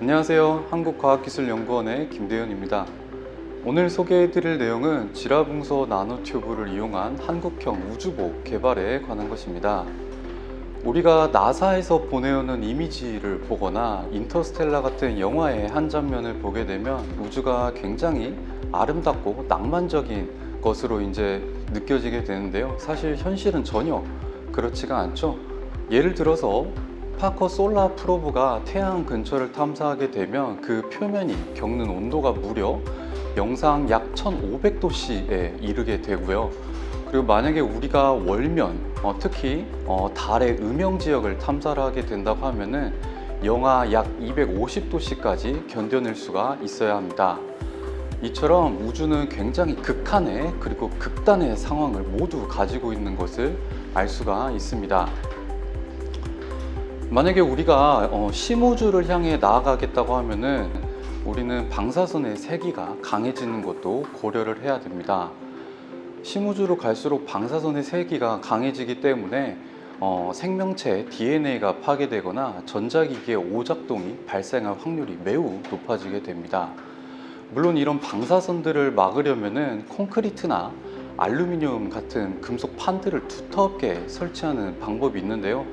안녕하세요. 한국과학기술연구원의 김대현입니다. 오늘 소개해드릴 내용은 지라붕소 나노튜브를 이용한 한국형 우주복 개발에 관한 것입니다. 우리가 나사에서 보내오는 이미지를 보거나 인터스텔라 같은 영화의 한 장면을 보게 되면 우주가 굉장히 아름답고 낭만적인 것으로 이제 느껴지게 되는데요. 사실 현실은 전혀 그렇지가 않죠. 예를 들어서 파커 솔라 프로브가 태양 근처를 탐사하게 되면 그 표면이 겪는 온도가 무려 영상 약 1500도씨에 이르게 되고요. 그리고 만약에 우리가 월면, 어, 특히 어, 달의 음영 지역을 탐사를 하게 된다고 하면은 영하 약 250도씨까지 견뎌낼 수가 있어야 합니다. 이처럼 우주는 굉장히 극한의 그리고 극단의 상황을 모두 가지고 있는 것을 알 수가 있습니다. 만약에 우리가 어, 심우주를 향해 나아가겠다고 하면은 우리는 방사선의 세기가 강해지는 것도 고려를 해야 됩니다. 심우주로 갈수록 방사선의 세기가 강해지기 때문에 어, 생명체의 DNA가 파괴되거나 전자기기의 오작동이 발생할 확률이 매우 높아지게 됩니다. 물론 이런 방사선들을 막으려면은 콘크리트나 알루미늄 같은 금속 판들을 두텁게 설치하는 방법이 있는데요.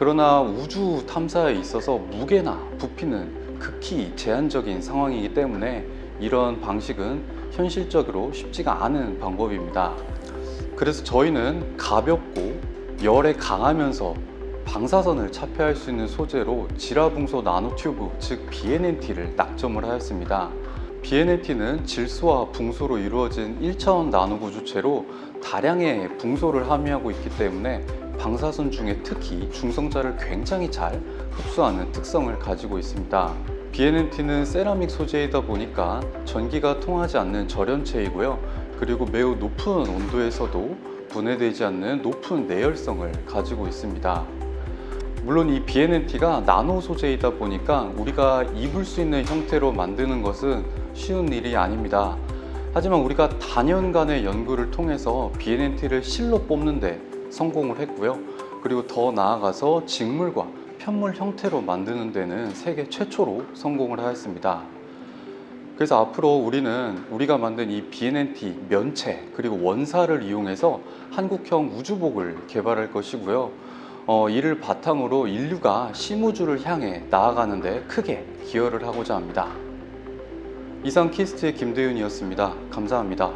그러나 우주 탐사에 있어서 무게나 부피는 극히 제한적인 상황이기 때문에 이런 방식은 현실적으로 쉽지가 않은 방법입니다. 그래서 저희는 가볍고 열에 강하면서 방사선을 차폐할 수 있는 소재로 지라붕소 나노튜브 즉 BNNT를 낙점을 하였습니다. BNNT는 질소와 붕소로 이루어진 1차원 나노 구조체로 다량의 붕소를 함유하고 있기 때문에 방사선 중에 특히 중성자를 굉장히 잘 흡수하는 특성을 가지고 있습니다. BNNT는 세라믹 소재이다 보니까 전기가 통하지 않는 절연체이고요. 그리고 매우 높은 온도에서도 분해되지 않는 높은 내열성을 가지고 있습니다. 물론 이 BNNT가 나노 소재이다 보니까 우리가 입을 수 있는 형태로 만드는 것은 쉬운 일이 아닙니다. 하지만 우리가 단연간의 연구를 통해서 BNNT를 실로 뽑는데 성공을 했고요. 그리고 더 나아가서 직물과 편물 형태로 만드는 데는 세계 최초로 성공을 하였습니다. 그래서 앞으로 우리는 우리가 만든 이 BNNT 면체 그리고 원사를 이용해서 한국형 우주복을 개발할 것이고요. 어, 이를 바탕으로 인류가 심우주를 향해 나아가는데 크게 기여를 하고자 합니다. 이상 키스트의 김대윤이었습니다. 감사합니다.